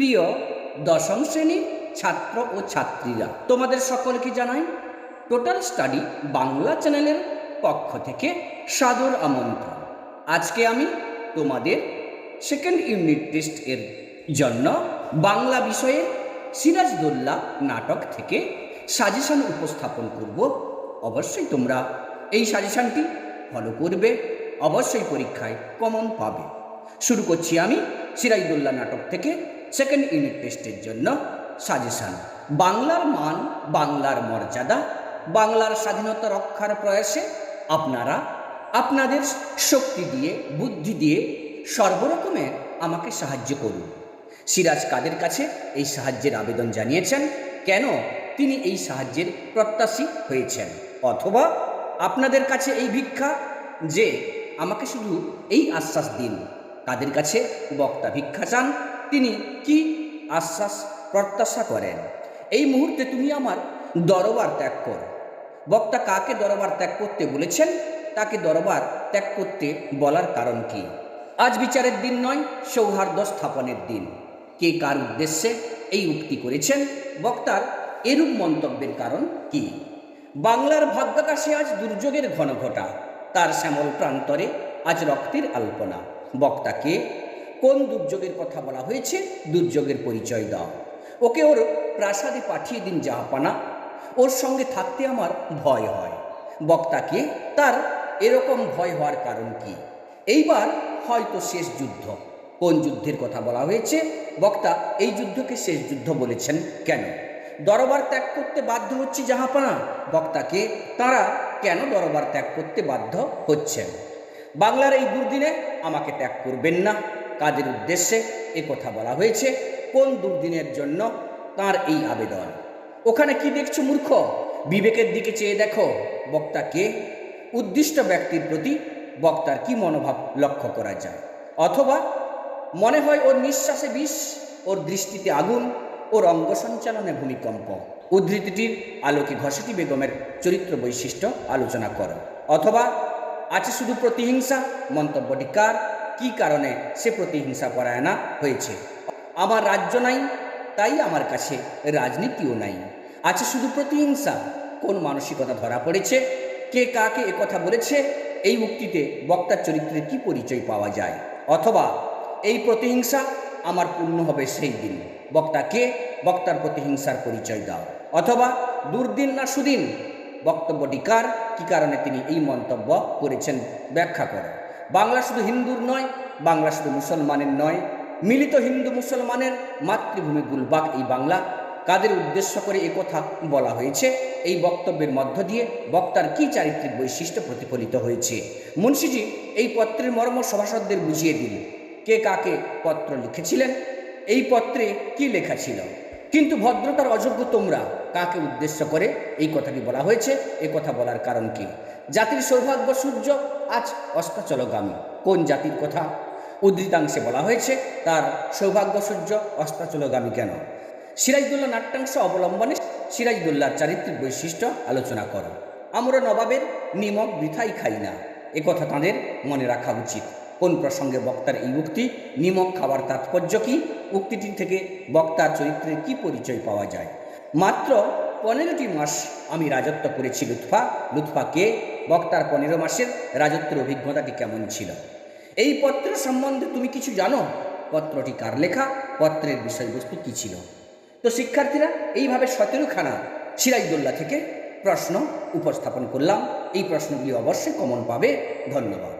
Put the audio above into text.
প্রিয় দশম শ্রেণির ছাত্র ও ছাত্রীরা, তোমাদের সকলকে জানাই টোটাল স্টাডি বাংলা চ্যানেলের পক্ষ থেকে সাদর আমন্ত্রণ। আজকে আমি তোমাদের সেকেন্ড ইউনিট টেস্ট এর জন্য বাংলা বিষয়ে সিরাজদৌল্লা নাটক থেকে সাজেশন উপস্থাপন করব। অবশ্যই তোমরা এই সাজেশনটি ফলো করবে, অবশ্যই পরীক্ষায় কমন পাবে। শুরু করছি আমি সিরাজদৌল্লা নাটক থেকে সেকেন্ড ইউনিট টেস্টের জন্য সাজেশন বাংলার মান, বাংলার মর্যাদা, বাংলার স্বাধীনতা রক্ষার প্রয়াসে আপনারা আপনাদের শক্তি দিয়ে, বুদ্ধি দিয়ে সর্বরকমে আমাকে সাহায্য করুন। সিরাজ কাদের কাছে এই সাহায্যের আবেদন জানিয়েছেন? কেন তিনি এই সাহায্যের প্রত্যাশী হয়েছেন? অথবা আপনাদের কাছে এই ভিক্ষা যে আমাকে শুধু এই আশ্বাস দিন, কাদের কাছে বক্তা ভিক্ষা চান? তিনি কি আশ্বাস, প্রত্যাশা করেন? এই মুহূর্তে তুমি আমার দরবার ত্যাগ কর। বক্তা কাকে দরবার ত্যাগ করতে বলেছেন? তাকে দরবার ত্যাগ করতে বলার কারণ কি? আজ বিচারের দিন নয়, সৌহার্দ্য স্থাপনের দিন। কে কার উদ্দেশ্যে এই উক্তি করেছেন? বক্তার এরূপ মন্তব্যের কারণ কি? বাংলার ভাগ্যাকাশে আজ দুর্যোগের ঘন ঘটা তার শ্যামল প্রান্তরে আজ রক্তের আলপনা। বক্তাকে কোন দুর্যোগের কথা বলা হয়েছে? দুর্যোগের পরিচয় দাও। ওকে ওর প্রাসাদে পাঠিয়ে দিন জাহাপানা। ওর সঙ্গে থাকতে আমার ভয় হয়। বক্তাকে তার এরকম ভয় হওয়ার কারণ কি? এইবার হয়তো শেষ যুদ্ধ। কোন যুদ্ধের কথা বলা হয়েছে? বক্তা, এই যুদ্ধকে শেষ যুদ্ধ বলেছেন কেন? দরবার ত্যাগ করতে বাধ্য হচ্ছে জাহাপানা? বক্তাকে তারা কেন দরবার ত্যাগ করতে বাধ্য হচ্ছেন? বাংলার এই দুর্দিনে আমাকে ত্যাগ করবেন না। কাদের উদ্দেশ্যে এ কথা বলা হয়েছে। কোন দুর্দিনের জন্য তার এই আবেদন? ওখানে কি দেখছ মূর্খ? বিবেকের দিকে চেয়ে দেখো বক্তাকে উদ্দিষ্ট ব্যক্তির প্রতি বক্তার কি মনোভাব লক্ষ্য করা যায়? অথবা মনে হয় ওর নিঃশ্বাসে বিষ, ওর দৃষ্টিতে আগুন, ওর অঙ্গ সঞ্চালনে ভূমিকম্প। উদ্ধৃতিটির আলোকে ঘসেটি বেগমের চরিত্র বৈশিষ্ট্য আলোচনা করো। অথবা, আছে শুধু প্রতিহিংসা? মন্তব্যটি কার? কি কারণে সে প্রতিহিংসা পরায়ণা হয়েছে? আমার রাজ্য নাই, তাই আমার কাছে রাজনীতিও নাই। আছে শুধু প্রতিহিংসা। কোন মানসিকতা ধরা পড়েছে? কে কাকে কথা বলেছে? এই উক্তিতে বক্তার চরিত্রের কি পরিচয় পাওয়া যায়? অথবা এই প্রতিহিংসা আমার পূর্ণ হবে সেই দিন। বক্তা কে? বক্তার প্রতিহিংসার পরিচয় দাও। অথবা দুর্দিন না সুদিন? বক্তব্যটি কার? কী কারণে তিনি এই মন্তব্য করেছেন? ব্যাখ্যা করে। বাংলা শুধু হিন্দুর নয়, বাংলা শুধু মুসলমানের নয়। মিলিত হিন্দু মুসলমানের মাতৃভূমি গুলবাগ এই বাংলা। কাদের উদ্দেশ্য করে কথা বলা হয়েছে? এই বক্তব্যের মধ্য দিয়ে বক্তার কি চারিত্রিক বৈশিষ্ট্য প্রতিফলিত হয়েছে? মুন্সিজি এই পত্রের মর্ম সভাসদদের বুঝিয়ে দিন। কে কাকে পত্র লিখেছিলেন? এই পত্রে কি লেখা ছিল? কিন্তু ভদ্রতার অযোগ্য তোমরা কাকে উদ্দেশ্য করে এই কথাটি বলা হয়েছে? এ কথা বলার কারণ কি? জাতির সৌভাগ্য সূর্য আজ অস্তাচলগামী। কোন জাতির কথা? উদ্ধৃতাংশে বলা হয়েছে, তার সৌভাগ্য সূর্য অস্তাচলগামী কেন? সিরাজদুল্লাহ নাট্যাংশ অবলম্বনে সিরাজদুল্লাহর চারিত্রিক বৈশিষ্ট্য আলোচনা করো। আমরা নবাবের নিমক বৃথাই খাই না। এ কথা তাঁদের মনে রাখা উচিত। কোন প্রসঙ্গে বক্তার এই উক্তি, নিমক খাবার তাৎপর্য কি? উক্তিটি থেকে বক্তার চরিত্রের কি পরিচয় পাওয়া যায়? মাত্র পনেরোটি মাস আমি রাজত্ব করেছি লুৎফা। লুৎফাকে বক্তার পনেরো মাসের রাজত্বের অভিজ্ঞতাটি কেমন ছিল? এই পত্র সম্বন্ধে তুমি কিছু জানো? পত্রটি কার লেখা? পত্রের বিষয়বস্তু কী ছিল? তো শিক্ষার্থীরা, এইভাবে সতেরোখানা সিরাজদোল্লা থেকে প্রশ্ন উপস্থাপন করলাম। এই প্রশ্নগুলি অবশ্যই কমন পাবে। ধন্যবাদ।